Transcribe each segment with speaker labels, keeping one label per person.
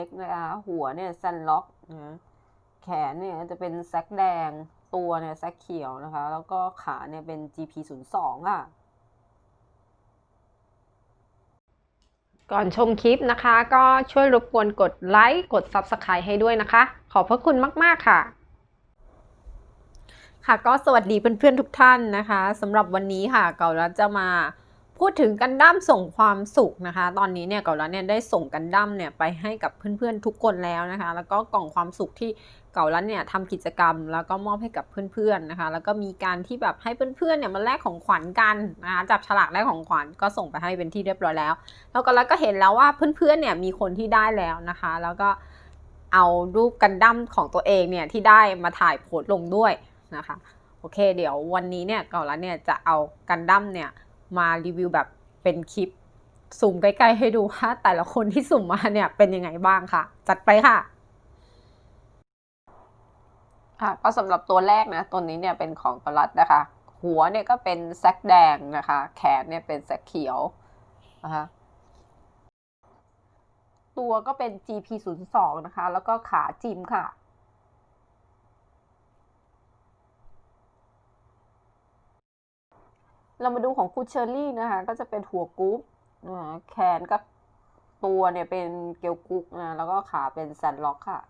Speaker 1: เล็กนะคะหัวเนี่ยซันล็อกนะแขนเนี่ยจะเป็นแซกแดงตัวเนี่ยแซกเขียวนะคะ แล้วก็ขาเนี่ยเป็น GP 0 2 ค่ะ
Speaker 2: ก่อนชมคลิปนะคะ ก็ช่วยรบกวนกดไลค์กด Subscribe ให้ด้วยนะคะ ขอบพระคุณมาก ๆ ค่ะ ค่ะก็สวัสดีเพื่อน ๆ ทุกท่านนะคะสำหรับวันนี้ค่ะเก่าลัดจะมา พูดถึงกันดั้มส่งความสุขนะคะ ตอนนี้เนี่ยเก่าลัดเนี่ยได้ส่งกันดั้มเนี่ยไปให้กับเพื่อนๆทุกคนแล้วนะคะ แล้วก็กล่องความสุขที่เก่าลัดเนี่ยทำกิจกรรม แล้วก็มอบให้กับเพื่อนๆนะคะ แล้วก็มีการที่แบบให้เพื่อนๆเนี่ยมาแลกของขวัญกันนะคะจับฉลากแลกของขวัญก็ส่งไปให้เป็นที่เรียบร้อยแล้ว แล้วก็แล้วก็เห็นแล้วว่าเพื่อนๆเนี่ยมีคนที่ได้แล้วนะคะ แล้วก็เอารูปกันดั้มของตัวเองเนี่ยที่ได้มาถ่ายโพสต์ลงด้วยนะคะโอเค เดี๋ยววันนี้เนี่ยเก่าล้วเนี่ยจะเอากันดั้มเนี่ย มารีวิวแบบเป็นคลิปซูมใกล้ๆให้ดูว่าแต่ละคนที่สุ่มมาเนี่ยเป็นยังไงบ้างค่ะ จัดไปค่ะ
Speaker 1: ค่ะก็สำหรับตัวแรกนะตัวนี้เนี่ยเป็นของกรัตนะคะ หัวเนี่ยก็เป็นแซกแดงนะคะ แขนเนี่ยเป็นแซกเขียวนะคะตัวก็เป็น GP 0 2 นะคะ แล้วก็ขาจิมค่ะ เรามาดูของคุณเชอรี่นะคะ ก็จะเป็นหัวกรุ๊ปนะคะแขนกับตัวเนี่ยเป็นเกลกุ๊กนะ แล้วก็ขาเป็นแซนล็อกค่ะ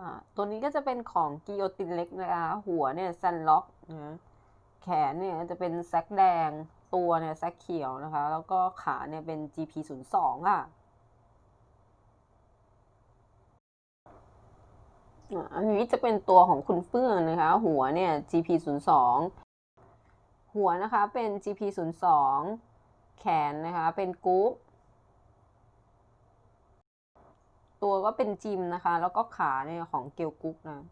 Speaker 1: อ่าตัวนี้ก็จะเป็นของกิโยตินเล็กนะคะ หัวเนี่ยซันล็อกนะแขนเนี่ยจะเป็นแซกแดง ตัวเนี่ยแซกเขียวนะคะ แล้วก็ขาเนี่ยเป็น GP 0 2 ค่ะ อันนี้จะเป็นตัวของคุณเฟื่องนะคะ หัวเนี่ย GP 0 2หัวนะคะเป็น GP 0 2แขนนะคะเป็นกรุ๊ปตัวก็เป็นจิมนะคะ แล้วก็ขาเนี่ยของเกลกุ๊กนะ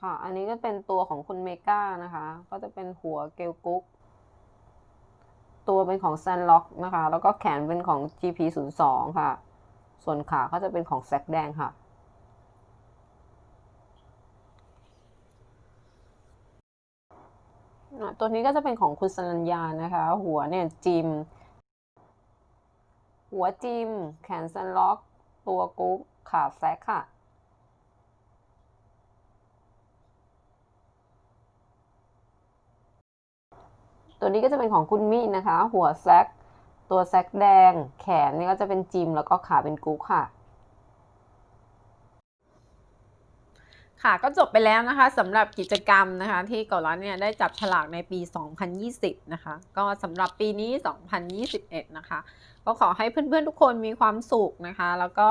Speaker 1: ค่ะ อันนี้ก็เป็นตัวของคุณเมก้านะคะ ก็จะเป็นหัวเกลกุ๊ก ตัวเป็นของซันล็อกนะคะ แล้วก็แขนเป็นของ GP 0 2ค่ะ ส่วนขาก็จะเป็นของแซกแดงค่ะ ตัวนี้ก็จะเป็นของคุณสรัญญานะคะ หัวเนี่ยจิม หัวจิม แขนซันล็อก ตัวกุ๊กขาแซกค่ะตัวนี้ก็จะเป็นของคุณมี่นะคะ หัวแซก ตัวแซกแดง แขนนี่ก็จะเป็นจิมแล้วก็ขาเป็นกุ๊กค่ะ
Speaker 2: ค่ะก็จบไปแล้วนะคะสำหรับกิจกรรมนะคะ ที่เกาลัดเนี่ยได้จับฉลากในปี 2020 นะคะ ก็สำหรับปีนี้ 2021 นะคะ ก็ขอให้เพื่อนๆทุกคนมีความสุขนะคะ แล้วก็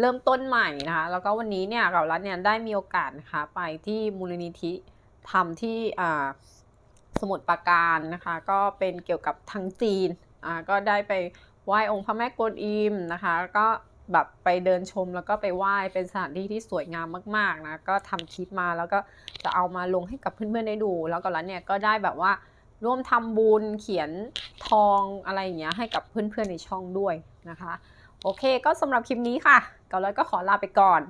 Speaker 2: เริ่มต้นใหม่นะคะ แล้วก็วันนี้เนี่ยเกาลัดเนี่ยได้มีโอกาสนะคะไปที่มูลนิธิทำที่สมุทรปราการนะคะ ก็เป็นเกี่ยวกับทางจีน อ่าก็ได้ไปไหว้องค์พระแม่กวนอิมนะคะก็แบบไปเดินชมแล้วก็ไปไหว้เป็นสถานที่ที่สวยงามมากๆนะก็ทำคลิปมาแล้วก็จะเอามาลงให้กับเพื่อนๆได้ดู แล้วก็แล้วเนี่ยก็ได้แบบว่าร่วมทำบุญเขียนทองอะไรอย่างเงี้ยให้กับเพื่อนๆในช่องด้วยนะคะ โอเคก็สำหรับคลิปนี้ค่ะเกาลัดก็ขอลาไปก่อน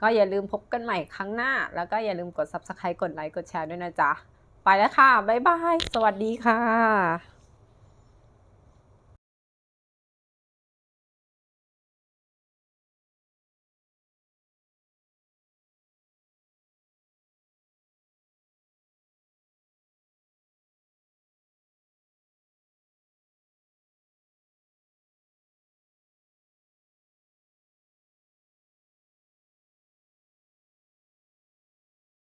Speaker 2: ก็อย่าลืมพบกันใหม่ครั้งหน้า แล้วก็อย่าลืมกด subscribe กดไลค์กดแชร์ด้วยนะจ๊ะไปแล้วค่ะบ๊ายบายสวัสดีค่ะ